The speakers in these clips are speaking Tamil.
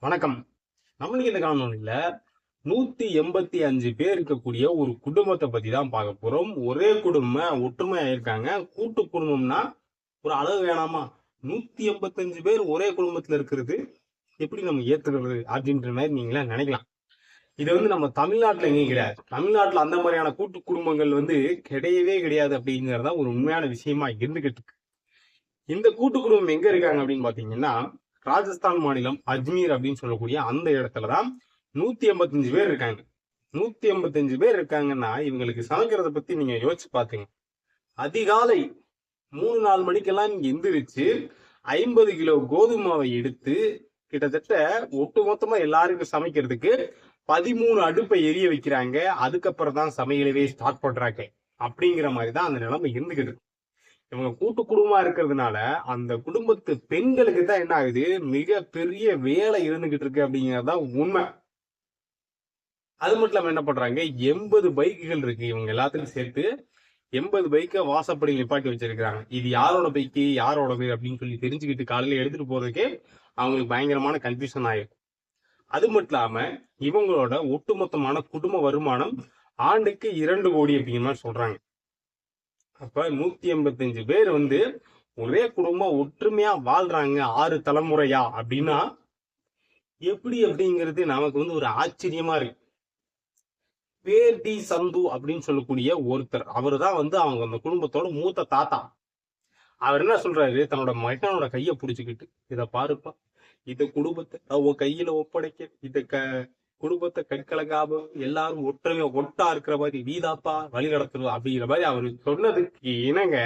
வணக்கம். நம்மளுக்கு இந்த காணொலியில நூத்தி எண்பத்தி அஞ்சு பேர் இருக்கக்கூடிய ஒரு குடும்பத்தை பத்தி தான் பார்க்க போறோம். ஒரே குடும்பம் ஒற்றுமையா இருக்காங்க. கூட்டு குடும்பம்னா ஒரு அளவு வேணாமா? நூத்தி எண்பத்தஞ்சு பேர் ஒரே குடும்பத்துல இருக்கிறது எப்படி நம்ம ஏத்துக்கிறது அப்படின்ற மாதிரி நீங்களா நினைக்கலாம். இது வந்து நம்ம தமிழ்நாட்டுல எங்கேயும் கிடையாது. தமிழ்நாட்டுல அந்த மாதிரியான கூட்டு குடும்பங்கள் வந்து கிடையவே கிடையாது அப்படிங்கிறதா ஒரு உண்மையான விஷயமா இருந்துகிட்டு இருக்கு. இந்த கூட்டு குடும்பம் எங்க இருக்காங்க அப்படின்னு பாத்தீங்கன்னா ராஜஸ்தான் மாநிலம் அஜ்மீர் அப்படின்னு சொல்லக்கூடிய அந்த இடத்துல தான் நூத்தி எண்பத்தஞ்சு பேர் இருக்காங்க. நூத்தி எண்பத்தஞ்சு பேர் இருக்காங்கன்னா இவங்களுக்கு சமைக்கிறத பத்தி நீங்க யோசிச்சு பாத்துங்க. அதிகாலை மூணு நாலு மணிக்கெல்லாம் நீங்க எந்திரிச்சு ஐம்பது கிலோ கோதுமாவை எடுத்து கிட்டத்தட்ட ஒட்டு மொத்தமா எல்லாருக்கும் சமைக்கிறதுக்கு பதிமூணு அடுப்பை எரிய வைக்கிறாங்க. அதுக்கப்புறம் தான் சமையலவே ஸ்டார்ட் பண்றாங்க. அப்படிங்கிற மாதிரி தான் அந்த நிலைமை இருந்துகிட்டு இருக்கு. இவங்க கூட்டு குடும்பமா இருக்கிறதுனால அந்த குடும்பத்து பெண்களுக்கு தான் என்ன ஆகுது? மிக பெரிய வேலை இருந்துகிட்டு இருக்கு அப்படிங்கிறது தான் உண்மை. அது மட்டும் இல்லாம என்ன பண்றாங்க? எண்பது பைக்குகள் இருக்கு. இவங்க எல்லாத்துக்கும் சேர்த்து எண்பது பைக்கை வாசப்படி நிப்பாட்டி வச்சிருக்கிறாங்க. இது யாரோட பைக்கு? யாரோடது? அப்படின்னு சொல்லி தெரிஞ்சுக்கிட்டு காலையில எடுத்துட்டு போறதுக்கே அவங்களுக்கு பயங்கரமான கன்ஃபியூஷன் ஆயிருக்கும் அது மட்டும் இல்லாம இவங்களோட ஒட்டுமொத்தமான குடும்ப வருமானம் ஆண்டுக்கு இரண்டு கோடி அப்படிங்கிற மாதிரி சொல்றாங்க. அப்ப நூத்தி எண்பத்தஞ்சு பேர் வந்து ஒரே குடும்பம் ஒற்றுமையா வாழ்றாங்க ஆறு தலைமுறையா அப்படின்னா எப்படி அப்படிங்கிறது நமக்கு வந்து ஒரு ஆச்சரியமா இருக்கு. பேட்டி சந்து அப்படின்னு சொல்லக்கூடிய ஒருத்தர். அவர் தான் வந்து அவங்க அந்த குடும்பத்தோட மூத்த தாத்தா. அவர் என்ன சொல்றாரு? தன்னோட மகனோட கையை பிடிச்சிக்கிட்டு இதை பாருப்பா இந்த குடும்பத்தை அவ கையில ஒப்படைக்க இந்த க குடும்பத்தை கைக்கலங்காம எல்லாரும் ஒற்றுமையா ஒட்டா இருக்கிற மாதிரி வீதாப்பா வழி நடத்துறது அப்படிங்கிற மாதிரி அவர் சொன்னதுக்கு இணங்க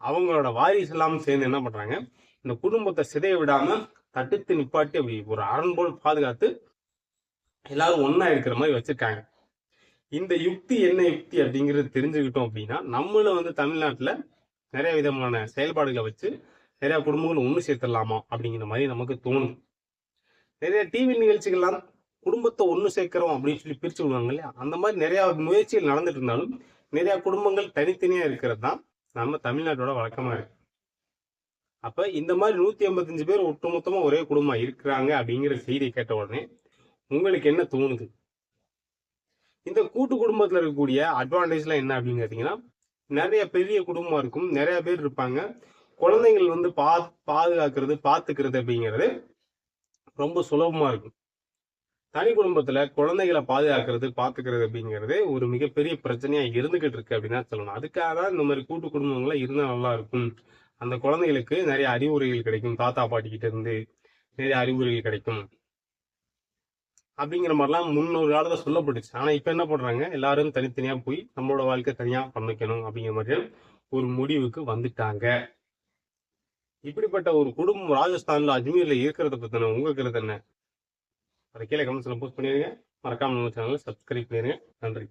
அவங்களோட வாரிசு இல்லாமல் சேர்ந்து என்ன பண்றாங்க இந்த குடும்பத்தை சிதைய விடாம தடுத்து நிப்பாட்டி அப்படி ஒரு அரண் போல் பாதுகாத்து எல்லாரும் ஒன்னா இருக்கிற மாதிரி வச்சிருக்காங்க. இந்த யுக்தி என்ன யுக்தி அப்படிங்கிறது தெரிஞ்சுக்கிட்டோம் அப்படின்னா நம்மளும் வந்து தமிழ்நாட்டுல நிறைய விதமான செயல்பாடுகளை வச்சு நிறைய குடும்பங்களை ஒன்று சேர்த்துடலாமா அப்படிங்கிற மாதிரி நமக்கு தோணும். நிறைய டிவி நிகழ்ச்சிகள்லாம் குடும்பத்தை ஒன்று சேர்க்கிறோம் அப்படின்னு சொல்லி பிரிச்சு விடுவாங்க இல்லையா? அந்த மாதிரி நிறைய முயற்சிகள் நடந்துட்டு இருந்தாலும் நிறையா குடும்பங்கள் தனித்தனியாக இருக்கிறது தான் நம்ம தமிழ்நாட்டோட வழக்கமாக இருக்கு. அப்போ இந்த மாதிரி நூற்றி ஐம்பத்தஞ்சு பேர் ஒட்டுமொத்தமாக ஒரே குடும்பம் இருக்கிறாங்க அப்படிங்கிற செய்தியை கேட்ட உடனே உங்களுக்கு என்ன தோணுது? இந்த கூட்டு குடும்பத்தில் இருக்கக்கூடிய அட்வான்டேஜ்லாம் என்ன அப்படின்னு கேட்டிங்கன்னா நிறைய பெரிய குடும்பம் இருக்கும் நிறைய பேர் இருப்பாங்க. குழந்தைகள் வந்து பா பாதுகாக்கிறது பார்த்துக்கிறது அப்படிங்கிறது ரொம்ப சுலபமாக இருக்கும். தனி குடும்பத்துல குழந்தைகளை பாதுகாக்கிறது பாத்துக்கிறது அப்படிங்கிறது ஒரு மிகப்பெரிய பிரச்சனையா இருந்துகிட்டு இருக்கு அப்படின்னா சொல்லணும். அதுக்காக தான் இந்த மாதிரி கூட்டு குடும்பங்களா இருந்தா நல்லா இருக்கும். அந்த குழந்தைகளுக்கு நிறைய அறிவுரைகள் கிடைக்கும். தாத்தா பாட்டி கிட்ட இருந்து நிறைய அறிவுரைகள் கிடைக்கும். அப்படிங்கிற மாதிரிலாம் முன்னொரு காலத்துல சொல்லப்பட்டுச்சு. ஆனா இப்ப என்ன பண்றாங்க? எல்லாரும் தனித்தனியா போய் நம்மளோட வாழ்க்கை தனியா பண்ணிக்கணும் அப்படிங்கிற மாதிரி ஒரு முடிவுக்கு வந்துட்டாங்க. இப்படிப்பட்ட ஒரு குடும்பம் ராஜஸ்தான்ல அஜ்மீர்ல இருக்கிறத பத்தின உங்க கருத்து என்ன? அதை கீழே கமெண்ட்ஸில் போஸ்ட் பண்ணிருங்க மறக்காம நம்ம சேனலை சப்ஸ்கிரைப் பண்ணிருங்க நன்றி.